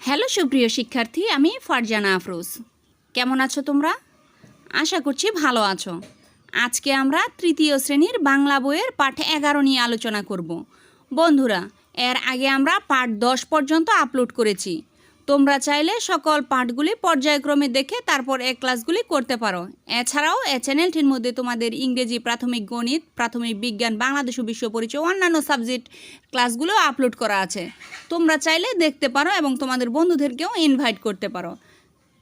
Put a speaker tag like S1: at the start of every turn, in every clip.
S1: Hello সুপ্রিয় শিক্ষার্থী, আমি ফারজানা আফরোজ। কেমন আছো তোমরা? আশা করছি ভালো আছো। আজকে আমরা তৃতীয় শ্রেণির বাংলা বইয়ের পাঠ এগারো নিয়ে আলোচনা করব। বন্ধুরা, এর আগে আমরা পাঠ দশ পর্যন্ত আপলোড করেছি। তোমরা চাইলে সকল পাঠগুলি পর্যায়ক্রমে দেখে তারপর এই ক্লাসগুলি করতে পারো। এছাড়াও এ চ্যানেলটির মধ্যে তোমাদের ইংরেজি, প্রাথমিক গণিত, প্রাথমিক বিজ্ঞান, বাংলাদেশ বিশ্ব পরিচয় অন্যান্য সাবজেক্ট ক্লাসগুলো আপলোড করা আছে। তোমরা চাইলে দেখতে পারো এবং তোমাদের বন্ধুদেরকেও ইনভাইট করতে পারো।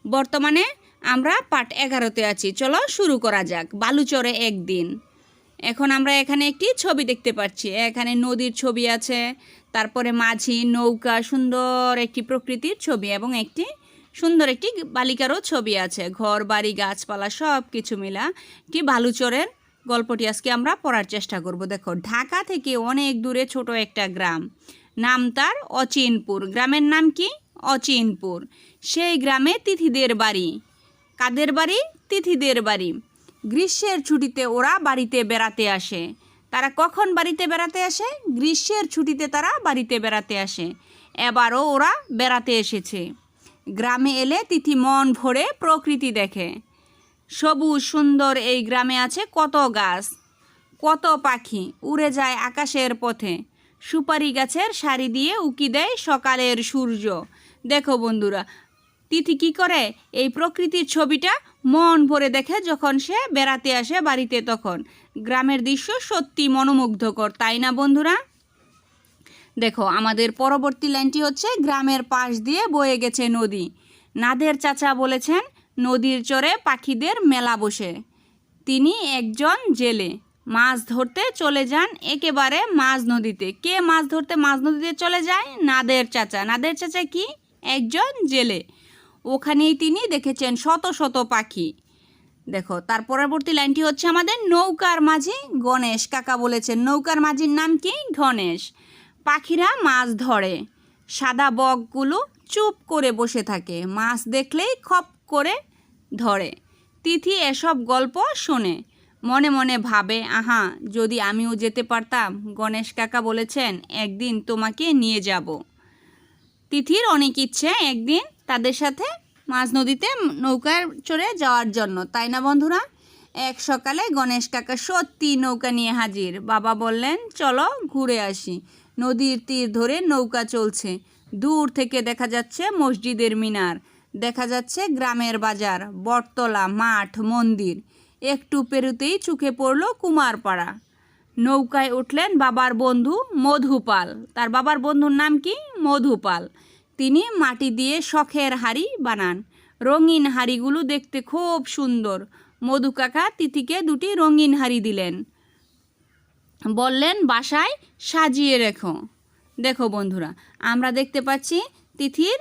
S1: বর্তমানে আমরা পাঠ এগারোতে আছি। চলো শুরু করা যাক। বালুচরে একদিন। এখন আমরা এখানে একটি ছবি দেখতে পাচ্ছি। এখানে নদীর ছবি আছে, তারপরে মাঝি, নৌকা, সুন্দর একটি প্রকৃতির ছবি এবং একটি সুন্দর একটি বালিকারও ছবি আছে। ঘর, বাড়ি, গাছপালা সব কিছু মিলা একটি বালুচরের গল্পটি আজকে আমরা পড়ার চেষ্টা করব। দেখো, ঢাকা থেকে অনেক দূরে ছোট একটা গ্রাম। নাম তার অচিনপুর। গ্রামের নাম কি? অচিনপুর। সেই গ্রামে তিথিদের বাড়ি। কাদের বাড়ি? তিথিদের বাড়ি। গ্রীষ্মের ছুটিতে ওরা বাড়িতে বেড়াতে আসে। তারা কখন বাড়িতে বেড়াতে আসে? গ্রীষ্মের ছুটিতে তারা বাড়িতে বেড়াতে আসে। এবারও ওরা বেড়াতে এসেছে। গ্রামে এলে তিথি মন ভরে প্রকৃতি দেখে। সবুজ, সুন্দর এই গ্রামে আছে কত গাছ, কত পাখি, উড়ে যায় আকাশের পথে। সুপারি গাছের সারি দিয়ে উকি দেয় সকালের সূর্য। দেখো বন্ধুরা তিথি কি করে? এই প্রকৃতির ছবিটা মন ভরে দেখে যখন সে বেড়াতে আসে বাড়িতে তখন। গ্রামের দৃশ্য সত্যি মনোমুগ্ধকর, তাই না বন্ধুরা? দেখো, আমাদের পরবর্তী লাইনটি হচ্ছে, গ্রামের পাশ দিয়ে বয়ে গেছে নদী। নাদের চাচা বলেছেন, নদীর চরে পাখিদের মেলা বসে। তিনি একজন জেলে। মাছ ধরতে চলে যান একেবারে মাঝ নদীতে। কে মাছ ধরতে মাঝ নদীতে চলে যায়? নাদের চাচা। নাদের চাচা কি? একজন জেলে। ওখানেই তিনি দেখেছেন শত শত পাখি। দেখো, তার পরবর্তী লাইনটি হচ্ছে আমাদের, নৌকার মাঝি গণেশ। কাকা বলেছেন, নৌকার মাঝির নাম কি? গণেশ। পাখিরা মাছ ধরে। সাদা বকগুলো চুপ করে বসে থাকে। মাছ দেখলেই খপ করে ধরে। তিথি এসব গল্প শোনে। মনে মনে ভাবে, আহা, যদি আমিও যেতে পারতাম, গণেশ কাকা বলেছেন, একদিন তোমাকে নিয়ে যাব। তিথির অনেক ইচ্ছে, একদিন তাদের সাথে মাঝ নদীতে নৌকার চড়ে যাওয়ার জন্য, তাই না বন্ধুরা? এক সকালে গণেশ কাকা সত্যি নৌকা নিয়ে হাজির। বাবা বললেন, চলো ঘুরে আসি। নদীর তীর ধরে নৌকা চলছে। দূর থেকে দেখা যাচ্ছে মসজিদের মিনার, দেখা যাচ্ছে গ্রামের বাজার, বটতলা, মাঠ, মন্দির। একটু পেরুতেই চোখে পড়ল কুমারপাড়া। নৌকায় উঠলেন বাবার বন্ধু মধুপাল। তার বাবার বন্ধুর নাম কি? মধুপাল। তিনি মাটি দিয়ে শখের হাড়ি বানান। রঙিন হাড়িগুলো দেখতে খুব সুন্দর। মধু কাকা তিথিকে দুটি রঙিন হাড়ি দিলেন। বললেন, বাসায় সাজিয়ে রেখো। দেখো বন্ধুরা, আমরা দেখতে পাচ্ছি তিথির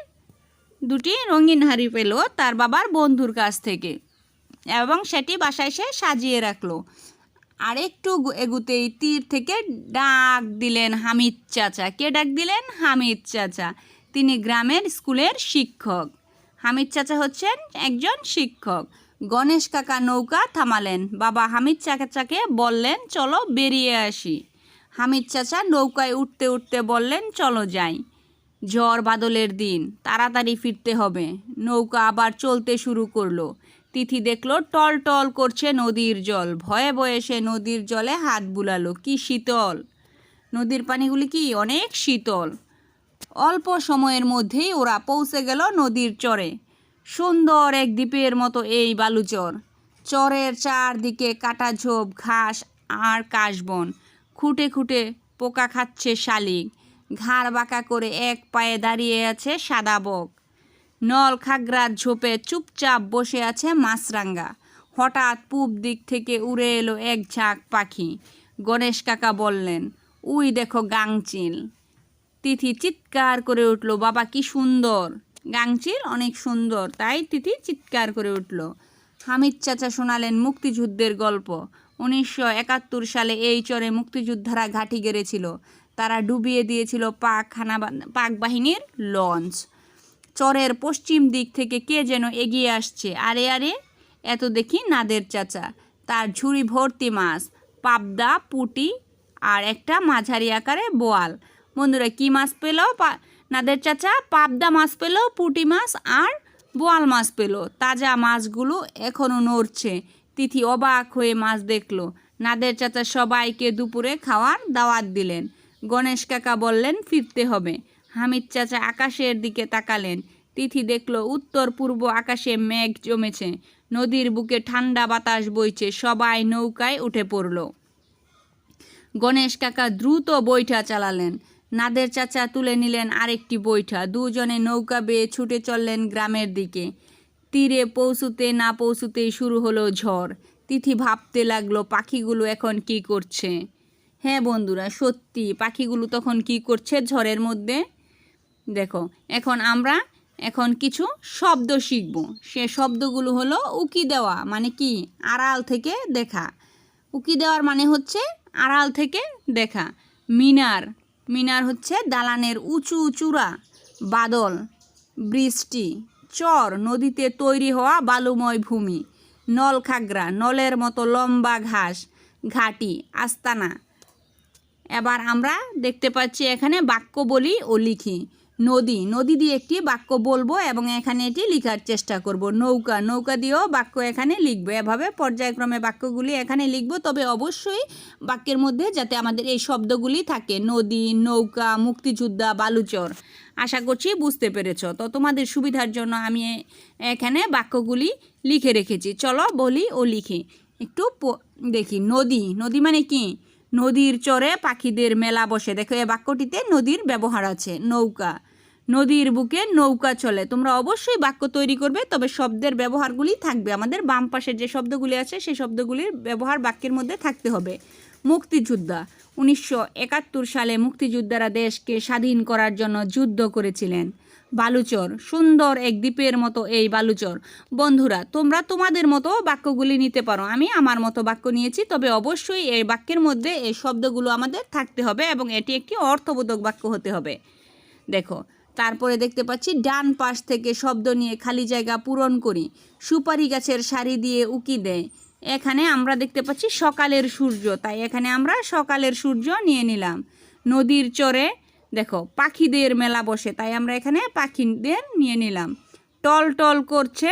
S1: দুটি রঙিন হাড়ি পেল তার বাবার বন্ধুর কাছ থেকে এবং সেটি বাসায় সে সাজিয়ে রাখল। আর একটু এগুতেই তীর থেকে ডাক দিলেন, হামিদ চাচা। কে ডাক দিলেন? হামিদ চাচা। তিনি গ্রামের স্কুলের শিক্ষক। হামিদ চাচা হচ্ছেন একজন শিক্ষক। গণেশ কাকা নৌকা থামালেন। বাবা হামিদ চাচাকে বললেন, চলো বেরিয়ে আসি। হামিদ চাচা নৌকায় উঠতে উঠতে বললেন, চলো যাই। ঝড় বাদলের দিন, তাড়াতাড়ি ফিরতে হবে। নৌকা আবার চলতে শুরু করল। তিথি দেখল, টল টল করছে নদীর জল। ভয়ে ভয়ে সে নদীর জলে হাত বুলালো, কি শীতল? নদীর পানিগুলি কি অনেক শীতল। অল্প সময়ের মধ্যেই ওরা পৌঁছে গেল নদীর চরে। সুন্দর এক দ্বীপের মতো এই বালুচর। চরের চারদিকে কাটা ঝোপ, ঘাস আর কাশবন। খুঁটে খুঁটে পোকা খাচ্ছে শালিক। ঘাড় বাঁকা করে এক পায়ে দাঁড়িয়ে আছে সাদা বক। নল খাগড়ার ঝোপে চুপচাপ বসে আছে মাছরাঙ্গা। হঠাৎ পূব দিক থেকে উড়ে এলো এক ঝাঁক পাখি। গণেশ কাকা বললেন, উই দেখো গাংচিল তিথি চিৎকার করে উঠল, বাবা, কি সুন্দর! গাংচিল অনেক সুন্দর, তাই তিথি চিৎকার করে উঠল। হামিদ চাচা শোনালেন মুক্তিযুদ্ধের গল্প। উনিশশো একাত্তর সালে এই চরে মুক্তিযোদ্ধারা ঘাঁটি গেড়েছিল। তারা ডুবিয়ে দিয়েছিল পাক খানা পাক বাহিনীর লঞ্চ। চরের পশ্চিম দিক থেকে কে যেন এগিয়ে আসছে। আরে আরে এত দেখি নাদের চাচা। তার ঝুড়ি ভর্তি মাছ, পাবদা, পুটি আর একটা মাঝারি আকারে বোয়াল। বন্ধুরা, কি মাছ পেল? নাদের চাচা, পাবদা মাছ পেল, পুঁটি মাছ আর বোয়াল মাছ পেল। তাজা মাছগুলো এখনও নড়ছে। তিথি অবাক হয়ে মাছ দেখল। নাদের চাচা সবাইকে দুপুরে খাওয়ার দাওয়াত দিলেন। গণেশ কাকা বললেন, ফিরতে হবে। হামিদ চাচা আকাশের দিকে তাকালেন। তিথি দেখল, উত্তর পূর্ব আকাশে মেঘ জমেছে। নদীর বুকে ঠান্ডা বাতাস বইছে। সবাই নৌকায় উঠে পড়ল। গণেশ কাকা দ্রুত বৈঠা চালালেন। নাদের চাচা তুলে নিলেন আরেকটি বৈঠা। দুজনে নৌকা বেয়ে ছুটে চললেন গ্রামের দিকে। তীরে পৌঁছুতে না পৌঁছুতেই শুরু হলো ঝড়। তিথি ভাবতে লাগল, পাখিগুলো এখন কি করছে? হ্যাঁ বন্ধুরা, সত্যি, পাখিগুলো তখন কি করছে ঝড়ের মধ্যে? দেখো, এখন আমরা এখন কিছু শব্দ শিখব। সে শব্দগুলো হলো উকি দেওয়া মানে কি? আড়াল থেকে দেখা। উকি দেওয়ার মানে হচ্ছে আড়াল থেকে দেখা। মিনার মিনার হচ্ছে দালানের উঁচু চূড়া, বাদল, বৃষ্টি, চর, নদীতে তৈরি হওয়া বালুময় ভূমি নলখাগড়া নলের মতো লম্বা ঘাস, ঘাটি, আস্তানা এবার আমরা দেখতে পাচ্ছি এখানে বাক্য বলি ও লিখি। নদী নদী দিয়ে একটি বাক্য বলব এবং এখানে এটি লিখার চেষ্টা করব। নৌকা নৌকা দিয়েও বাক্য এখানে লিখব। এভাবে পর্যায়ক্রমে বাক্যগুলি এখানে লিখব। তবে অবশ্যই বাক্যের মধ্যে যাতে আমাদের এই শব্দগুলি থাকে, নদী, নৌকা, মুক্তিযোদ্ধা, বালুচর, আশা করছি বুঝতে পেরেছ। তো তোমাদের সুবিধার জন্য আমি এখানে বাক্যগুলি লিখে রেখেছি। চলো বলি ও লিখি। একটু দেখি। নদী নদী মানে কি? নদীর চরে পাখিদের মেলা বসে। দেখো, এই বাক্যটিতে নদীর ব্যবহার আছে, নৌকা। নদীর বুকে নৌকা চলে। তোমরা অবশ্যই বাক্য তৈরি করবে, তবে শব্দের ব্যবহারগুলি থাকবে। আমাদের বাম পাশের যে শব্দগুলি আছে, সেই শব্দগুলির ব্যবহার বাক্যের মধ্যে থাকতে হবে। মুক্তিযোদ্ধা। উনিশশো একাত্তর সালে মুক্তিযোদ্ধারা দেশকে স্বাধীন করার জন্য যুদ্ধ করেছিলেন। বালুচর, সুন্দর এক দ্বীপের মতো এই বালুচর। বন্ধুরা, তোমরা তোমাদের মতো বাক্যগুলি নিতে পারো। আমি আমার মতো বাক্য নিয়েছি, তবে অবশ্যই এই বাক্যের মধ্যে এই শব্দগুলো আমাদের থাকতে হবে এবং এটি একটি অর্থবোধক বাক্য হতে হবে। দেখো, তারপরে দেখতে পাচ্ছি, ডান পাশ থেকে শব্দ নিয়ে খালি জায়গা পূরণ করি। সুপারি গাছের সারি দিয়ে উকি দেয়। এখানে আমরা দেখতে পাচ্ছি সকালের সূর্য, তাই এখানে আমরা সকালের সূর্য নিয়ে নিলাম। নদীর চরে দেখো, পাখিদের মেলা বসে, তাই আমরা এখানে পাখিদের নিয়ে নিলাম। টল টল করছে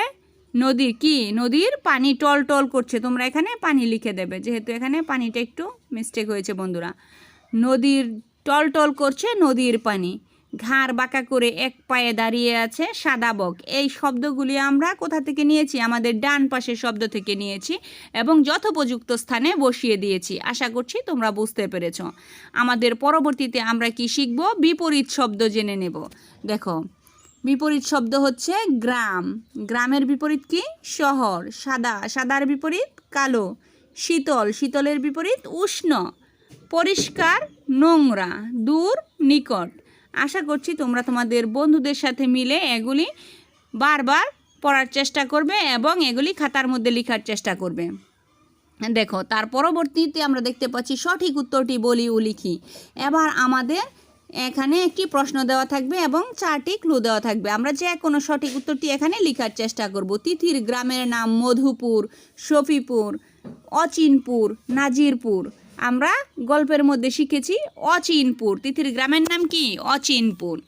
S1: নদীর, কি? নদীর পানি টল টল করছে, তোমরা এখানে পানি লিখে দেবে, যেহেতু এখানে পানিটা একটু মিস্টেক হয়েছে বন্ধুরা। নদীর, টল টল করছে নদীর পানি। ঘাড় বাঁকা করে এক পায়ে দাঁড়িয়ে আছে সাদা বক। এই শব্দগুলি আমরা কোথা থেকে নিয়েছি? আমাদের ডান পাশের শব্দ থেকে নিয়েছি এবং যথোপযুক্ত স্থানে বসিয়ে দিয়েছি। আশা করছি তোমরা বুঝতে পেরেছ। আমাদের পরবর্তীতে আমরা কি শিখব? বিপরীত শব্দ জেনে নেব। দেখো, বিপরীত শব্দ হচ্ছে গ্রাম। গ্রামের বিপরীত কি? শহর। সাদা, সাদার বিপরীত কালো। শীতল, শীতলের বিপরীত উষ্ণ। পরিষ্কার, নোংরা, দূর, নিকট। আশা করছি তোমরা তোমাদের বন্ধুদের সাথে মিলে এগুলি বারবার পড়ার চেষ্টা করবে এবং এগুলি খাতার মধ্যে লেখার চেষ্টা করবে। দেখো, তার পরবর্তীতে আমরা দেখতে পাচ্ছি সঠিক উত্তরটি বলি ও লিখি। এবার আমাদের এখানে একটি প্রশ্ন দেওয়া থাকবে এবং চারটি ক্লু দেওয়া থাকবে। আমরা যে কোনো সঠিক উত্তরটি এখানে লেখার চেষ্টা করব। তিথির গ্রামের নাম মধুপুর, শফিপুর, অচিনপুর, নাজিরপুর। আমরা গল্পের মধ্যে শিখেছি অচিনপুর। তিথির গ্রামের নাম কি? অচিনপুর।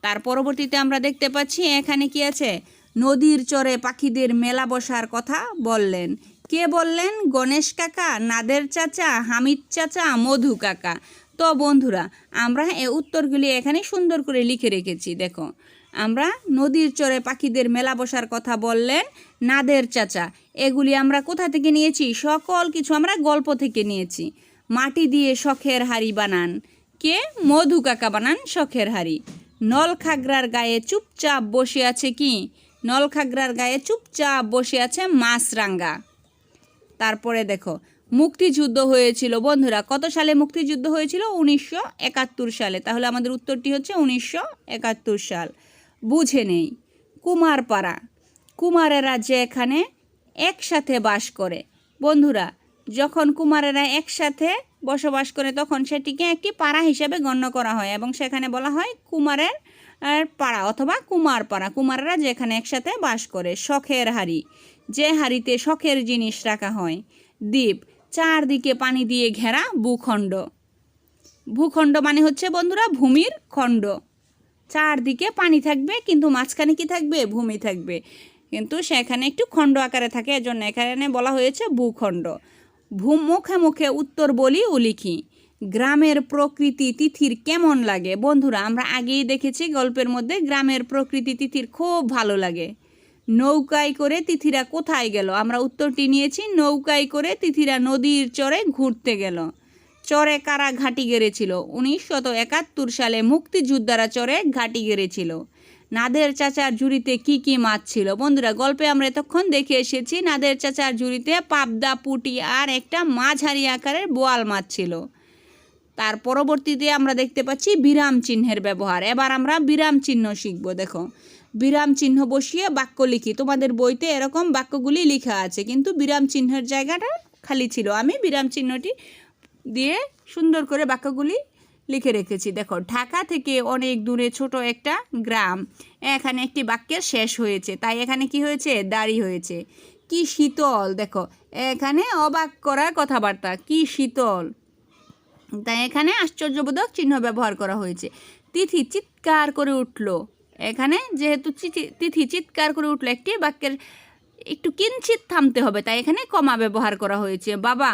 S1: তার পরবর্তীতে আমরা দেখতে পাচ্ছি এখানে কি আছে? নদীর চরে পাখিদের মেলা বসার কথা বললেন। কে বললেন? গণেশ কাকা, নাদের চাচা, হামিদ চাচা, মধু কাকা। তো বন্ধুরা, আমরা এ উত্তরগুলি এখানে সুন্দর করে লিখে রেখেছি, দেখো। আমরা নদীর চরে পাখিদের মেলা বসার কথা বললেন নাদের চাচা। এগুলি আমরা কোথা থেকে নিয়েছি? সকল কিছু আমরা গল্প থেকে নিয়েছি। মাটি দিয়ে শখের হাড়ি বানান। কে? মধু কাকা বানান শখের হাড়ি। নলখাগড়ার গায়ে চুপচাপ বসে আছে কি? নলখাগড়ার গায়ে চুপচাপ বসে আছে মাছরাঙ্গা। তারপরে দেখো, মুক্তিযুদ্ধ হয়েছিল। বন্ধুরা, কত সালে মুক্তিযুদ্ধ হয়েছিল? উনিশশো একাত্তর সালে। তাহলে আমাদের উত্তরটি হচ্ছে উনিশশো একাত্তর সাল। বুঝে নেই। কুমারপাড়া। কুমারেরা যে এখানে একসাথে বাস করে। বন্ধুরা যখন কুমারেরা একসাথে বসবাস করে, তখন সেটিকে একটি পাড়া হিসেবে গণ্য করা হয় এবং সেখানে বলা হয় কুমারের পাড়া অথবা কুমার পাড়া। কুমারেরা যেখানে একসাথে বাস করে, শখের হাড়ি। যে হাড়িতে শখের জিনিস রাখা হয়, দ্বীপ, চারদিকে পানি দিয়ে ঘেরা ভূখণ্ড। ভূখণ্ড মানে হচ্ছে বন্ধুরা ভূমির খণ্ড। চারদিকে পানি থাকবে, কিন্তু মাঝখানে কি থাকবে? ভূমি থাকবে। কিন্তু সেখানে একটু খণ্ড আকারে থাকে, এজন্য এখানে বলা হয়েছে ভূখণ্ড। ভূ মুখে মুখে উত্তর বলি ও লিখি। গ্রামের প্রকৃতি তিথির কেমন লাগে? বন্ধুরা, আমরা আগেই দেখেছি গল্পের মধ্যে গ্রামের প্রকৃতি তিথির খুব ভালো লাগে। নৌকায় করে তিথিরা কোথায় গেল? আমরা উত্তরটি নিয়েছি, নৌকায় করে তিথিরা নদীর চরে ঘুরতে গেল। চরে কারা ঘাঁটি গেড়েছিল? উনিশশত একাত্তর সালে মুক্তিযোদ্ধারা চরে ঘাঁটি গেড়েছিল। নাদের চাচার ঝুড়িতে কি কি মাছ ছিল? বন্ধুরা, গল্পে আমরা এতক্ষণ দেখে এসেছি, নাদের চাচার ঝুড়িতে পাবদা, পুটি আর একটা মাঝারি আকারের বোয়াল মাছ ছিল। তার পরবর্তীতে আমরা দেখতে পাচ্ছি বিরাম চিহ্নের ব্যবহার। এবার আমরা বিরাম চিহ্ন শিখব, দেখো। বিরাম চিহ্ন বসিয়ে বাক্য লিখি। তোমাদের বইতে এরকম বাক্যগুলি লেখা আছে, কিন্তু বিরাম চিহ্নের জায়গাটা খালি ছিল। আমি বিরাম চিহ্নটি দিয়ে সুন্দর করে বাক্যগুলি লিখে রেখেছি। দেখো, ঢাকা থেকে অনেক দূরে ছোট একটা গ্রাম। এখানে একটি বাক্যের শেষ হয়েছে। তাই এখানে কি হয়েছে? দাড়ি হয়েছে। কি শীতল, দেখো, এখানে অবাক করার কথাবার্তা। কি শীতল। তাই এখানে আশ্চর্যবোধক চিহ্ন ব্যবহার করা হয়েছে। তিথি চিৎকার করে উঠল। এখানে যেহেতু তিথি চিৎকার করে উঠল, একটি বাক্যের একটু কিঞ্চিত থামতে হবে। তাই এখানে কমা ব্যবহার করা হয়েছে। বাবা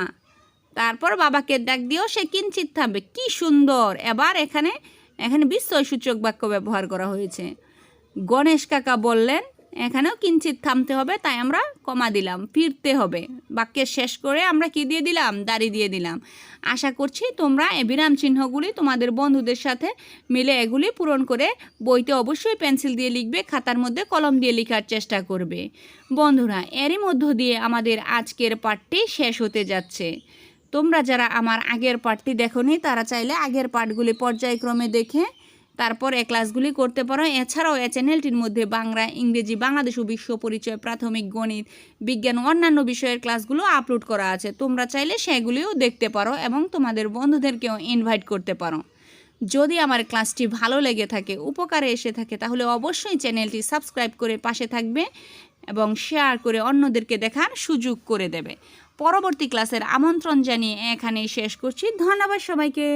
S1: তারপর বাবাকে ডাক দিয়েও সে কিঞ্চিত থামবে। কি সুন্দর! এবার এখানে এখানে বিস্ময়সূচক বাক্য ব্যবহার করা হয়েছে। গণেশ কাকা বললেন, এখানেও কিঞ্চিত থামতে হবে, তাই আমরা কমা দিলাম, ফিরতে হবে। বাক্যের শেষ করে আমরা কি দিয়ে দিলাম? দাড়ি দিয়ে দিলাম। আশা করছি তোমরা এই বিরাম চিহ্নগুলি তোমাদের বন্ধুদের সাথে মিলে এগুলি পূরণ করে বইতে অবশ্যই পেন্সিল দিয়ে লিখবে, খাতার মধ্যে কলম দিয়ে লেখার চেষ্টা করবে। বন্ধুরা, এরই মধ্য দিয়ে আমাদের আজকের পাঠটি শেষ হতে যাচ্ছে। তোমরা যারা আমার আগের পাঠটি দেখোনি, তারা চাইলে আগের পাঠগুলি পর্যায়ক্রমে দেখে তারপর এই ক্লাসগুলি করতে পারো। এছাড়াও এই চ্যানেলটির মধ্যে বাংলা, ইংরেজি, বাংলাদেশ ও বিশ্ব পরিচয়, প্রাথমিক, গণিত, বিজ্ঞান অন্যান্য বিষয়ের ক্লাসগুলো আপলোড করা আছে। তোমরা চাইলে সেগুলিও দেখতে পারো এবং তোমাদের বন্ধুদেরকেও ইনভাইট করতে পারো। যদি আমার ক্লাসটি ভালো লেগে থাকে, উপকারে এসে থাকে, তাহলে অবশ্যই চ্যানেলটি সাবস্ক্রাইব করে পাশে থাকবে এবং শেয়ার করে অন্যদেরকে দেখার সুযোগ করে দেবে। পরবর্তী ক্লাসের আমন্ত্রণ জানিয়ে এখানেই শেষ করছি। ধন্যবাদ সবাইকে।